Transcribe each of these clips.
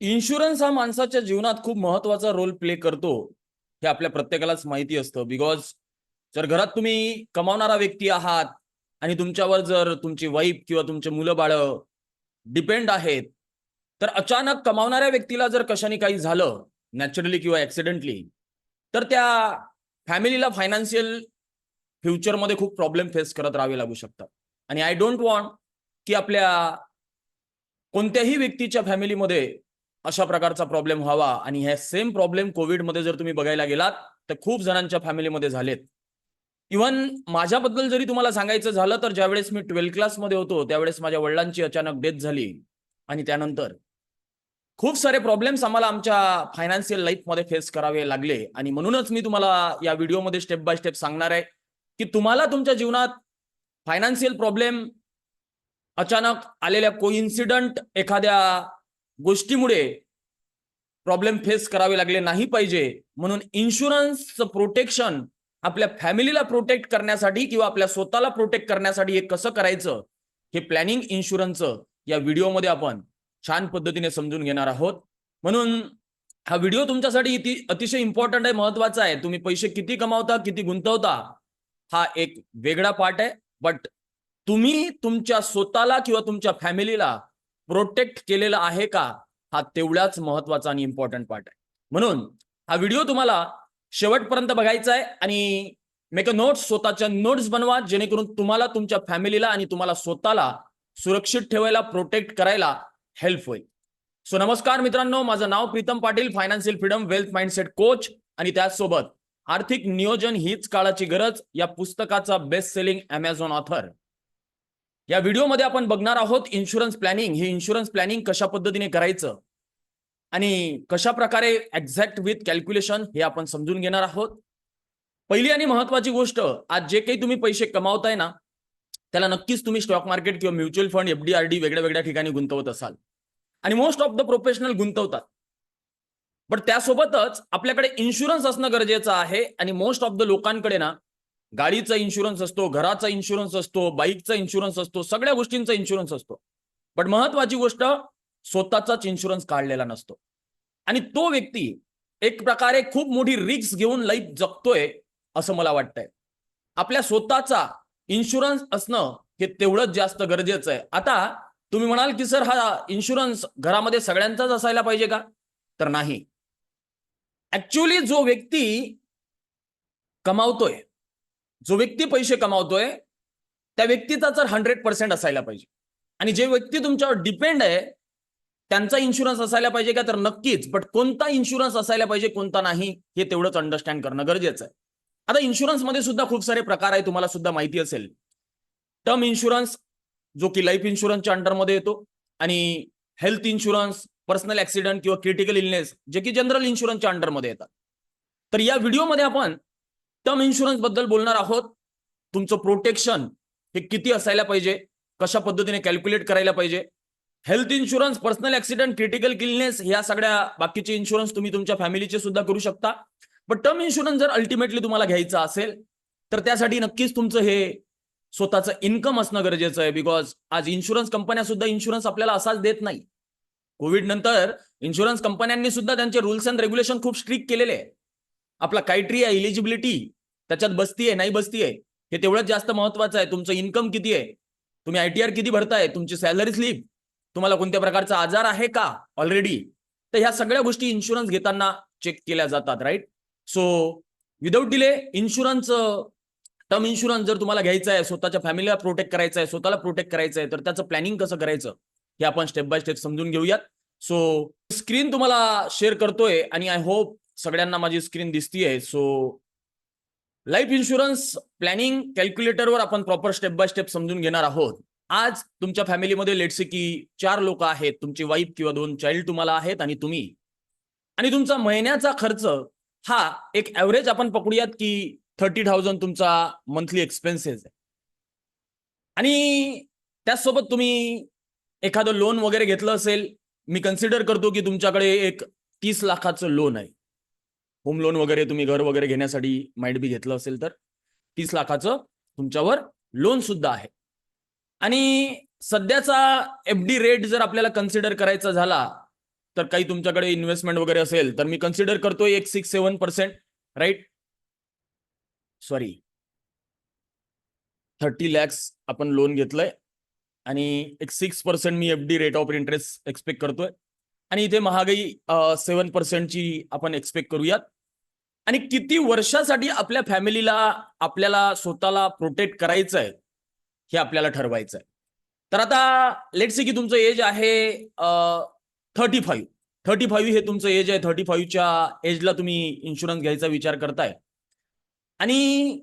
Insurance हा माणसाच्या जीवनात खूप महत्त्वाचा रोल प्ले करतो हे आपल्या प्रत्येकालाच माहिती असतं. बिकॉज जर घरात तुम्ही कमावणारा व्यक्ती आहात आणि तुमच्यावर जर तुमची वाईफ किंवा तुमचे मुलं बाळं डिपेंड आहेत तर अचानक कमावणाऱ्या व्यक्तीला जर कशाने काही झालं नॅचरली किंवा ऍक्सिडेंटली तर त्या फॅमिलीला फायनान्शियल फ्युचरमध्ये खूप प्रॉब्लेम फेस करत राहावे लागू शकतात. आणि आय डोंट वॉन्ट की आपल्या कोणत्याही व्यक्तीच्या फॅमिलीमध्ये अशा प्रकारचा प्रॉब्लेम व्हावा. आणि हे सेम प्रॉब्लेम कोविडमध्ये जर तुम्ही बघायला गेलात तर खूप जणांच्या फॅमिलीमध्ये झालेत. इव्हन माझ्याबद्दल जरी तुम्हाला सांगायचं झालं तर ज्यावेळेस मी ट्वेल्थ क्लासमध्ये होतो त्यावेळेस माझ्या वडिलांची अचानक डेथ झाली. आणि त्यानंतर खूप सारे प्रॉब्लेम्स आम्हाला आमच्या फायनान्शियल लाईफमध्ये फेस करावे लागले. आणि म्हणूनच मी तुम्हाला या व्हिडिओमध्ये स्टेप बाय स्टेप सांगणार आहे की तुम्हाला तुमच्या जीवनात फायनान्शियल प्रॉब्लेम अचानक आलेल्या कोइन्सिडंट एखाद्या गोष्टीमुळे प्रॉब्लेम फेस करावे लागले नाही पाहिजे. म्हणून इन्शुरन्सचं प्रोटेक्शन आपल्या फॅमिलीला प्रोटेक्ट करण्यासाठी किंवा आपल्या स्वतःला प्रोटेक्ट करण्यासाठी हे कसं करायचं? हे प्लॅनिंग इन्शुरन्सचं या व्हिडिओमध्ये आपण छान पद्धतीने समजून घेणार आहोत. म्हणून हा व्हिडिओ तुमच्यासाठी इति अतिशय इम्पॉर्टंट आहे महत्त्वाचा आहे. तुम्ही पैसे किती कमावता किती गुंतवता हा एक वेगळा पार्ट आहे. बट तुम्ही तुमच्या स्वतःला किंवा तुमच्या फॅमिलीला प्रोटेक्ट केलेलं आहे का? हा तेवढाच महत्त्वाचा आणि इम्पॉर्टंट पार्ट आहे. म्हणून हा व्हिडिओ तुम्हाला शेवटपर्यंत बघायचा आहे आणि मेक अ नोट्स स्वतःच्या नोट्स बनवा जेणेकरून तुम्हाला तुमच्या फॅमिलीला आणि तुम्हाला स्वतःला सुरक्षित ठेवायला प्रोटेक्ट करायला हेल्प होईल. सो नमस्कार मित्रांनो माझं नाव Pritam Patil financial freedom wealth mindset coach आणि त्याचसोबत आर्थिक नियोजन हीच काळाची गरज या पुस्तकाचा बेस्ट सेलिंग अमेझॉन ऑथर या व्हिडिओमध्ये आपण बघणार आहोत इन्शुरन्स प्लॅनिंग हे इन्शुरन्स प्लॅनिंग कशा पद्धतीने करायचं? आणि कशा प्रकारे एक्झॅक्ट विथ कॅल्क्युलेशन हे आपण समजून घेणार आहोत? पहिली आणि महत्वाची गोष्ट आज जे काही तुम्ही पैसे कमावताय ना त्याला नक्कीच तुम्ही स्टॉक मार्केट किंवा म्युच्युअल फंड एफडीआरडी वेगळ्या वेगळ्या ठिकाणी गुंतवत असाल. आणि मोस्ट ऑफ द प्रोफेशनल गुंतवतात. बट त्यासोबतच आपल्याकडे इन्शुरन्स असणं गरजेचं आहे आणि मोस्ट ऑफ द लोकांकडे ना गाडीचा इन्शुरन्स असतो घराचा इन्शुरन्स असतो बाईकचा इन्शुरन्स असतो सगळ्या गोष्टींचा इन्शुरन्स असतो. पण महत्वाची गोष्ट स्वतःचाच इन्शुरन्स काढलेला नसतो. आणि तो व्यक्ती एक प्रकारे खूप मोठी रिक्स घेऊन लाईफ जगतोय असं मला वाटतंय. आपल्या स्वतःचा इन्शुरन्स असणं हे तेवढंच जास्त गरजेचं आहे. आता तुम्ही म्हणाल की सर हा इन्शुरन्स घरामध्ये सगळ्यांचाच असायला पाहिजे का? तर नाही. ऍक्च्युली जो व्यक्ती कमावतोय जो व्यक्ती पैसे कमावतोय त्या व्यक्तीचा तर हंड्रेड पर्सेंट असायला पाहिजे. आणि जे व्यक्ती तुमच्यावर डिपेंड आहे त्यांचा इन्शुरन्स असायला पाहिजे का? तर नक्कीच. बट कोणता इन्शुरन्स असायला पाहिजे कोणता नाही हे तेवढंच अंडरस्टँड करणं गरजेचं आहे. आता इन्शुरन्समध्ये सुद्धा खूप सारे प्रकार आहे तुम्हाला सुद्धा माहिती असेल. टर्म इन्शुरन्स जो की लाईफ इन्शुरन्सच्या अंडरमध्ये येतो. आणि हेल्थ इन्शुरन्स पर्सनल ऍक्सिडेंट किंवा क्रिटिकल इलनेस जे की जनरल इन्शुरन्सच्या अंडरमध्ये येतात. तर या व्हिडिओमध्ये आपण टर्म इन्शुरन्सबद्दल बोलणार आहोत. तुमचं प्रोटेक्शन हे किती असायला पाहिजे? कशा पद्धतीने कॅल्क्युलेट करायला पाहिजे? Health insurance personal accident critical illness ह्या सगळ्या बाकीचे इन्शुरन्स तुम्ही तुमच्या फॅमिलीचे सुद्धा करू शकता. पण टर्म इन्शुरन्स जर अल्टिमेटली तुम्हाला घ्यायचा असेल तर त्यासाठी नक्कीच तुमचं हे स्वतःचं इन्कम असणं गरजेचं आहे. बिकॉज आज इन्शुरन्स कंपन्या सुद्धा इन्शुरन्स आपल्याला असाच देत नाही. कोविड नंतर इन्शुरन्स कंपन्यांनी सुद्धा त्यांचे रुल्स अँड रेग्युलेशन खूप स्ट्रिक्ट केलेले आहे. आपला क्रायटेरिया इलिजिबिलिटी त्याच्यात बसतीये नाही बसतीये हे तेवढंच जास्त महत्वाचं आहे. तुमचं इन्कम किती आहे? तुम्ही आयटीआर किती भरताय? तुमची सॅलरी स्लिप तुम्हाला कोणत्या प्रकारचा आजार आहे का? ऑलरेडी तर ह्या सगळ्या गोष्टी इन्शुरन्स घेताना चेक केल्या जातात right so without delay insurance term insurance जर तुम्हाला घ्यायचा आहे स्वतःच्या फॅमिलीला प्रोटेक्ट करायचं आहे स्वतःला प्रोटेक्ट करायचं आहे तर त्याचं प्लॅनिंग कसं करायचं? हे आपण स्टेप बाय स्टेप समजून घेऊयात. सो स्क्रीन तुम्हाला शेअर करतोय आणि आय होप सगळ्यांना माझी स्क्रीन दिसतीये. सो लाईफ इन्शुरन्स प्लॅनिंग कॅल्क्युलेटरवर आपण प्रॉपर स्टेप बाय स्टेप समजून घेणार आहोत. आज तुमच्या फॅमिलीमध्ये लेटसे की चार लोक आहेत. तुमची वाईफ किंवा दोन चाइल्ड तुम्हाला आहेत आणि तुम्ही. आणि तुमचा महिन्याचा खर्च हा एक ऍव्हरेज आपण पकडूयात की थर्टी थाउजंड तुमचा मंथली एक्सपेन्सेस आहे. आणि त्याचसोबत तुम्ही एखादं लोन वगैरे घेतलं असेल मी कन्सिडर करतो की तुमच्याकडे एक तीस लाखाचं लोन आहे. होम लोन वगैरे तुम्ही घर वगैरे घेण्यासाठी माइट बी घेतलं असेल तर तीस लाखाचं तुमच्यावर लोन सुद्धा आहे. आणि सध्याचा एफ डी रेट जर आपल्याला कन्सिडर करायचा झाला तर काही तुमच्याकडे इन्व्हेस्टमेंट वगैरे असेल तर मी कन्सिडर करतोय एक six seven percent right sorry thirty lakhs आपण लोन घेतलंय आणि एक six percent me F D rate of interest expect करतोय. आणि इथे महागाई सेवन पर्सेंटची आपण एक्सपेक्ट करूयात. आणि किती वर्षासाठी आपल्या फॅमिलीला आपल्याला स्वतःला प्रोटेक्ट करायचं आहे हे आपल्याला ठरवायचं आहे तर आता लेट सी की तुमचं एज आहे थर्टी फाईव्ह थर्टी फाईव्ह हे तुमचं एज आहे. थर्टी फाईव्हच्या एजला तुम्ही इन्शुरन्स घ्यायचा विचार करताय. आणि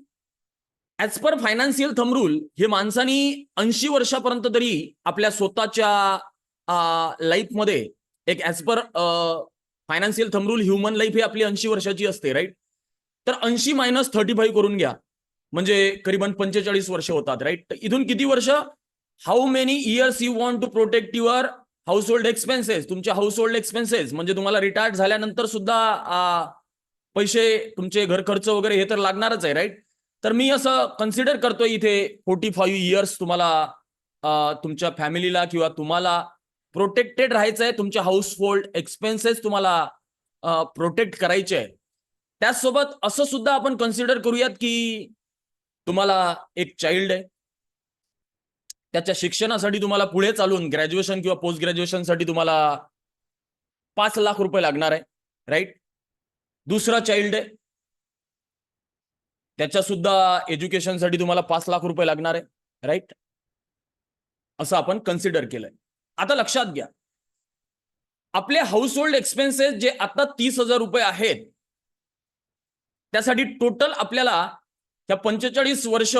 as per financial thumb rule हे माणसानी ऐंशी वर्षापर्यंत तरी आपल्या स्वतःच्या लाईफमध्ये एक as per financial thumb rule human life ही आपली ऐंशी वर्षाची असते राईट तर ऐंशी मायनस थर्टी फाईव्ह करून घ्या. म्हणजे करीबन पंचेचाळीस वर्ष होतात राईट इथून किती वर्ष? How many years you want to protect your household expenses तुमच्या हाऊस होल्ड एक्सपेन्सेस म्हणजे तुम्हाला रिटायर्ड झाल्यानंतर सुद्धा पैसे तुमचे घर खर्च वगैरे हे तर लागणारच आहे राईट तर मी असं कन्सिडर करतोय इथे फोर्टी फाईव्ह इयर्स तुम्हाला तुमच्या फॅमिलीला किंवा तुम्हाला. प्रोटेक्टेड राहायचं आहे तुमच्या हाऊसफोल्ड एक्सपेन्सेस तुम्हाला प्रोटेक्ट करायचे आहे त्याचसोबत असं सुद्धा आपण कन्सिडर करूयात की तुम्हाला एक चाइल्ड आहे. त्याच्या शिक्षणासाठी तुम्हाला पुढे चालून ग्रॅज्युएशन किंवा पोस्ट ग्रॅज्युएशनसाठी तुम्हाला पाच लाख रुपये लागणार आहे राईट दुसरा चाइल्ड आहे. त्याच्या सुद्धा एज्युकेशनसाठी तुम्हाला पाच लाख रुपये लागणार आहे राईट असं आपण कन्सिडर केलंय. आता लक्षात घ्या. आपले हाऊस होल्ड एक्सपेन्सेस जे आता तीस हजार रुपये आहेत त्यासाठी टोटल आपल्याला त्या पंचेचाळीस वर्ष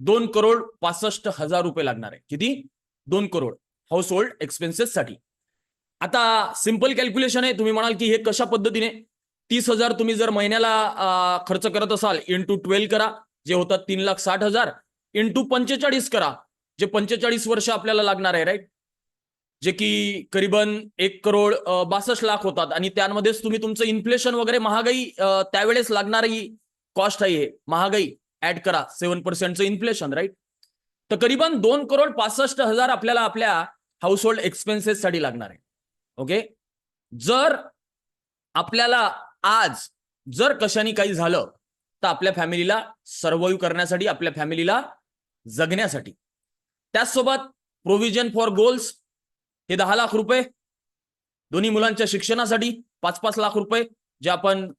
दोन करोड पासष्ट हजार रुपये लागणार आहे. किती? दोन करोड हाऊस होल्ड एक्सपेन्सेस साठी. आता सिंपल कॅल्क्युलेशन आहे. तुम्ही म्हणाल की हे कशा पद्धतीने? तीस हजार तुम्ही जर महिन्याला खर्च करत असाल इंटू ट्वेल्व करा. जे होतात तीन लाख साठ हजार. इंटू पंचेचाळीस करा. जे पंचेचाळीस वर्ष आपल्याला लागणार आहे राईट जे की करीबन एक करोड बासष्ट लाख होतात. आणि त्यामध्येच तुम्ही तुमचं इन्फ्लेशन वगैरे महागाई त्यावेळेस लागणारी कॉस्ट आहे महागाई ऍड करा. सेव्हन पर्सेंटचं इन्फ्लेशन राईट तर करीबन दोन करोड पासष्ट हजार आपल्याला आपल्या हाऊस होल्ड एक्सपेन्सेस साठी लागणार आहे. ओके जर आपल्याला आज जर कशाने काही झालं तर आपल्या फॅमिलीला सर्वाईव्ह करण्यासाठी आपल्या फॅमिलीला जगण्यासाठी. त्याचसोबत प्रोव्हिजन फॉर गोल्स हे दहा लाख रुपये. दोन्ही मुलांच्या शिक्षणासाठी पाच पाच लाख रुपये जे आपण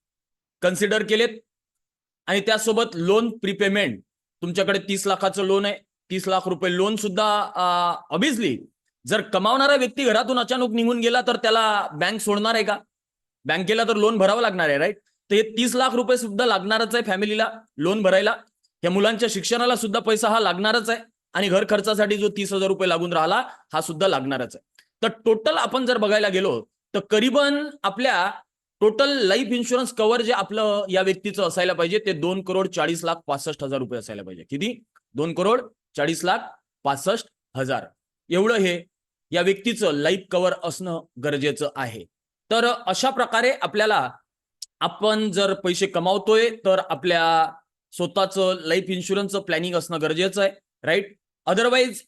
कन्सिडर केलेत. आणि त्यासोबत लोन प्रीपेमेंट तुमच्याकडे तीस लाखाचं लोन आहे. तीस लाख रुपये लोन सुद्धा ऑबियसली जर कमावणारा व्यक्ती घरातून अचानक निघून गेला तर त्याला बँक सोडणार आहे का? बँकेला तर लोन भरावं लागणार आहे राईट तर हे तीस लाख रुपये सुद्धा लागणारच आहे फॅमिलीला लोन भरायला. या मुलांच्या शिक्षणाला सुद्धा पैसा हा लागणारच आहे. आणि घर खर्चासाठी जो तीस हजार रुपये लागून राहिला हा सुद्धा लागणारच आहे. तर टोटल आपण जर बघायला गेलो तर करीबन आपल्या टोटल लाईफ इन्शुरन्स कव्हर जे आपलं या व्यक्तीचं असायला पाहिजे ते दोन करोड चाळीस लाख पासष्ट हजार रुपये असायला पाहिजे. किती? दोन करोड चाळीस लाख पासष्ट हजार. एवढं हे या व्यक्तीचं लाईफ कव्हर असणं गरजेचं आहे. तर अशा प्रकारे आपल्याला आपण जर पैसे कमावतोय तर आपल्या स्वतःचं लाईफ इन्शुरन्सचं प्लॅनिंग असणं गरजेचं आहे. राईट अदरवाईज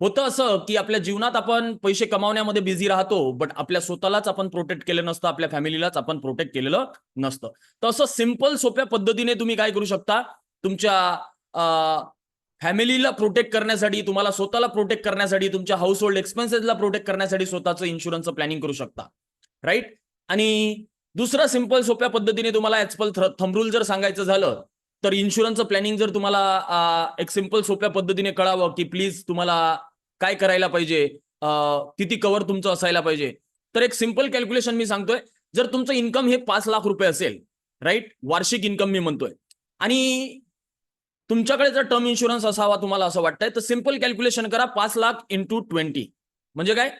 होतं असं की आपल्या जीवनात आपण पैसे कमावण्यामध्ये बिझी राहतो बट आपल्या स्वतःलाच आपण प्रोटेक्ट केलं नसतं आपल्या फॅमिलीलाच आपण प्रोटेक्ट केलेलं नसतं. तर असं सिंपल सोप्या पद्धतीने तुम्ही काय करू शकता? तुमच्या फॅमिलीला प्रोटेक्ट करण्यासाठी तुम्हाला स्वतःला प्रोटेक्ट करण्यासाठी तुमच्या हाऊस होल्ड एक्सपेन्सेसला प्रोटेक्ट करण्यासाठी स्वतःचं इन्शुरन्सचं प्लॅनिंग करू शकता. राईट आणि दुसरं सिंपल सोप्या पद्धतीने तुम्हाला ऍजपल थंबरूल जर सांगायचं झालं तर इन्शुरन्सचं प्लॅनिंग जर तुम्हाला एक सिंपल सोप्या पद्धतीने कळावं की प्लीज तुम्हाला काय करायला पाहिजे किती कव्हर तुमचं असायला पाहिजे. तर एक सिंपल कॅल्क्युलेशन मी सांगतोय जर तुमचं इन्कम हे पाच लाख रुपये असेल राईट वार्षिक इन्कम मी म्हणतोय. आणि तुमच्याकडे जर टर्म इन्शुरन्स असावा तुम्हाला असं वाटतंय तर सिंपल कॅल्क्युलेशन करा पाच लाख इंटू ट्वेंटी म्हणजे काय?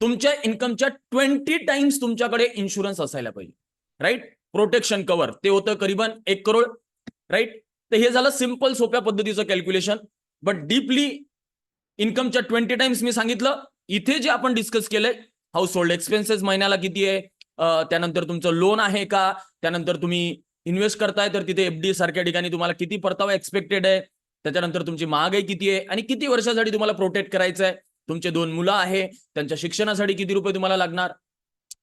तुमच्या इन्कमच्या ट्वेंटी टाइम्स तुमच्याकडे इन्शुरन्स असायला पाहिजे. राईट प्रोटेक्शन कव्हर ते होतं करीबन एक करोड राईट तर हे झालं सिंपल सोप्या पद्धतीचं कॅल्क्युलेशन बट डीपली इन्कमच्या ट्वेंटी टाइम्स मी सांगितलं. इथे जे आपण डिस्कस केलंय हाऊस होल्ड एक्सपेन्सेस महिन्याला किती आहे? त्यानंतर तुमचं लोन आहे का? त्यानंतर तुम्ही इन्व्हेस्ट करताय तर तिथे एफडी सारख्या ठिकाणी तुम्हाला किती परतावा एक्सपेक्टेड आहे? त्याच्यानंतर तुमची महागाई किती आहे? आणि किती वर्षासाठी तुम्हाला प्रोटेक्ट करायचं आहे तुमचे दोन मुलं आहे त्यांच्या शिक्षणासाठी किती रुपये तुम्हाला लागणार?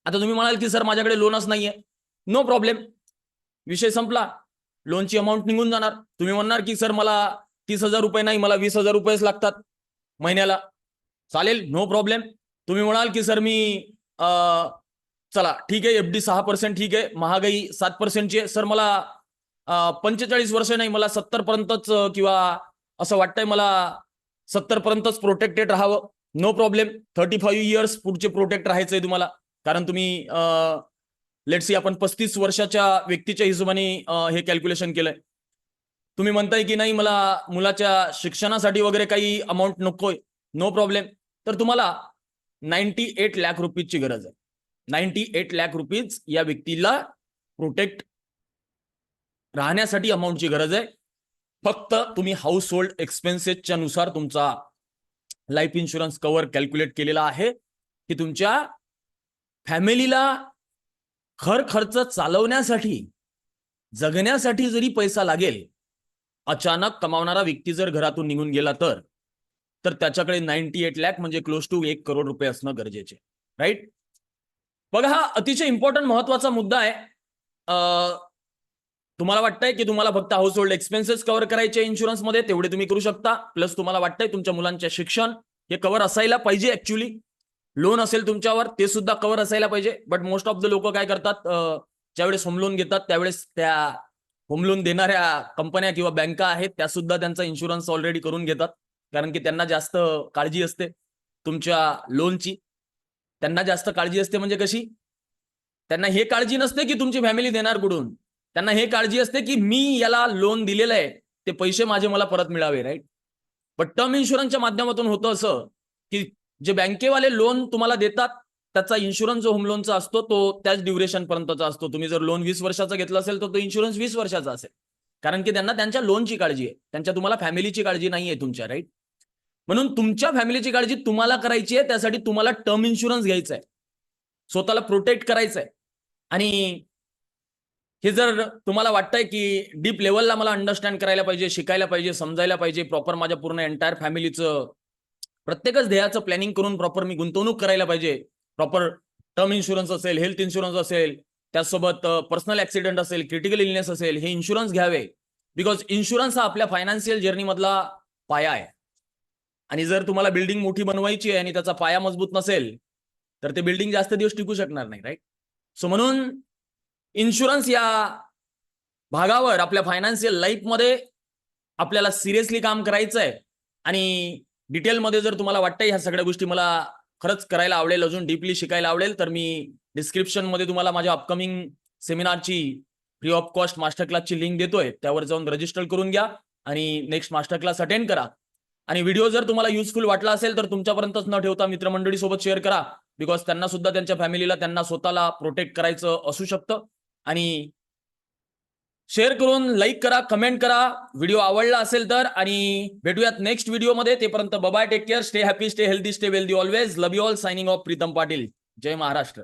आता तुम्ही म्हणाल की सर माझ्याकडे लोनच नाहीये. नो प्रॉब्लेम विषय संपला. लोनची अमाऊंट निघून जाणार. तुम्ही म्हणणार की सर मला तीस हजार रुपये नाही मला वीस हजार रुपयेच लागतात महिन्याला. चालेल नो प्रॉब्लेम तुम्ही म्हणाल की सर मी चला ठीक आहे एफ डी सहा पर्सेंट ठीक आहे महागाई सात पर्सेंटची आहे. सर मला पंचेचाळीस वर्ष नाही मला सत्तर पर्यंतच किंवा असं वाटतंय मला सत्तर पर्यंतच प्रोटेक्टेड राहावं. No problem thirty five years पुढचे प्रोटेक्ट राहायचंय तुम्हाला. कारण तुम्ही लेटसी आपण पस्तीस वर्षाच्या व्यक्तीच्या हिशोबाने हे कॅल्क्युलेशन केलंय. तुम्ही म्हणताय की नाही मला मुलाच्या शिक्षणासाठी वगैरे काही अमाऊंट नकोय. नो प्रॉब्लेम तर तुम्हाला नाईन्टी एट लॅक रुपीजची गरज आहे. नाईन्टी एट लॅक रुपीज या व्यक्तीला प्रोटेक्ट राहण्यासाठी अमाऊंटची गरज आहे. फक्त तुम्ही हाऊस होल्ड एक्सपेन्सेसच्या नुसार तुमचा लाईफ इन्शुरन्स कव्हर कॅल्क्युलेट केलेला आहे की तुमच्या फॅमिलीला खर खर्च चालवण्यासाठी जगण्यासाठी जरी पैसा लागेल अचानक कमावणारा व्यक्ती जर घरातून निघून गेला तर तर त्याच्याकडे नाईन्टी एट लॅक म्हणजे क्लोज टू एक करोड रुपये असणं गरजेचे राईट बघा हा अतिशय इम्पॉर्टंट महत्त्वाचा मुद्दा आहे. तुम्हाला वाटतंय की तुम्हाला फक्त हाऊस होल्ड एक्सपेन्सेस कव्हर करायचे इन्शुरन्समध्ये तेवढे तुम्ही करू शकता. प्लस तुम्हाला वाटतंय तुमच्या मुलांचे शिक्षण हे कव्हर असायला पाहिजे ऍक्च्युली लोन असेल तुमच्यावर ते सुद्धा कव्हर असायला पाहिजे. बट मोस्ट ऑफ द लोक काय करतात ज्यावेळेस होम लोन घेतात त्यावेळेस त्या होम लोन देणाऱ्या कंपन्या किंवा बँका आहेत त्या सुद्धा त्यांचा इन्शुरन्स ऑलरेडी करून घेतात. कारण की त्यांना जास्त काळजी असते तुमच्या लोनची त्यांना जास्त काळजी असते म्हणजे कशी? त्यांना हे काळजी नसते की तुमची फॅमिली देणार कुठून. त्यांना हे काळजी असते की मी याला लोन दिलेलं आहे ते पैसे माझे मला परत मिळावे राईट पण टर्म इन्शुरन्सच्या माध्यमातून होतं असं की जे बँकेवाले लोन तुम्हाला देतात त्याचा इन्शुरन्स जो होम लोनचा असतो तो त्याच ड्युरेशन पर्यंतचा असतो. तुम्ही जर लोन वीस वर्षाचा घेतला असेल तर तो इन्शुरन्स वीस वर्षाचा असेल. कारण की त्यांना त्यांच्या लोनची काळजी आहे. त्यांच्या तुम्हाला फॅमिलीची काळजी नाही आहे तुमच्या राईट म्हणून तुमच्या फॅमिलीची काळजी तुम्हाला करायची आहे त्यासाठी तुम्हाला टर्म इन्शुरन्स घ्यायचा आहे. स्वतःला प्रोटेक्ट करायचं आहे. आणि हे जर तुम्हाला वाटतंय की डीप लेवलला मला अंडरस्टँड करायला पाहिजे शिकायला पाहिजे समजायला पाहिजे प्रॉपर माझ्या पूर्ण एंटायर फॅमिलीचं प्रत्येकच ध्येयाचं प्लॅनिंग करून प्रॉपर मी गुंतवणूक करायला पाहिजे. प्रॉपर टर्म इन्शुरन्स असेल हेल्थ इन्शुरन्स असेल त्यासोबत पर्सनल ऍक्सिडेंट असेल क्रिटिकल इलनेस असेल हे इन्शुरन्स घ्यावे. बिकॉज इन्शुरन्स हा आपल्या फायनान्शियल जर्नीमधला पाया आहे. आणि जर तुम्हाला बिल्डिंग मोठी बनवायची आहे आणि त्याचा पाया मजबूत नसेल तर ते बिल्डिंग जास्त दिवस टिकू शकणार नाही राईट सो म्हणून इन्शुरन्स या भागावर आपल्या फायनान्शियल लाईफमध्ये आपल्याला सिरियसली काम करायचं आहे आणि डिटेलमध्ये जर तुम्हाला वाटतंय ह्या सगळ्या गोष्टी मला खरंच करायला आवडेल अजून डीपली शिकायला आवडेल तर मी डिस्क्रिप्शनमध्ये तुम्हाला माझ्या अपकमिंग सेमिनारची फ्री ऑफ कॉस्ट मास्टर क्लासची लिंक देतोय. त्यावर जाऊन रजिस्टर करून घ्या आणि नेक्स्ट मास्टर क्लास अटेंड करा. आणि व्हिडिओ जर तुम्हाला युजफुल वाटला असेल तर तुमच्यापर्यंतच न ठेवता मित्रमंडळी सोबत शेअर करा. बिकॉज त्यांना सुद्धा त्यांच्या फॅमिलीला त्यांना स्वतःला प्रोटेक्ट करायचं असू शकतं. आणि शेअर करून लाईक करा कमेंट करा. व्हिडिओ आवडला असेल तर आणि भेटूयात नेक्स्ट व्हिडिओमध्ये तेपर्यंत bye bye take care stay happy stay healthy stay wealthy always love you all signing off Pritam Patil. Jai Maharashtra.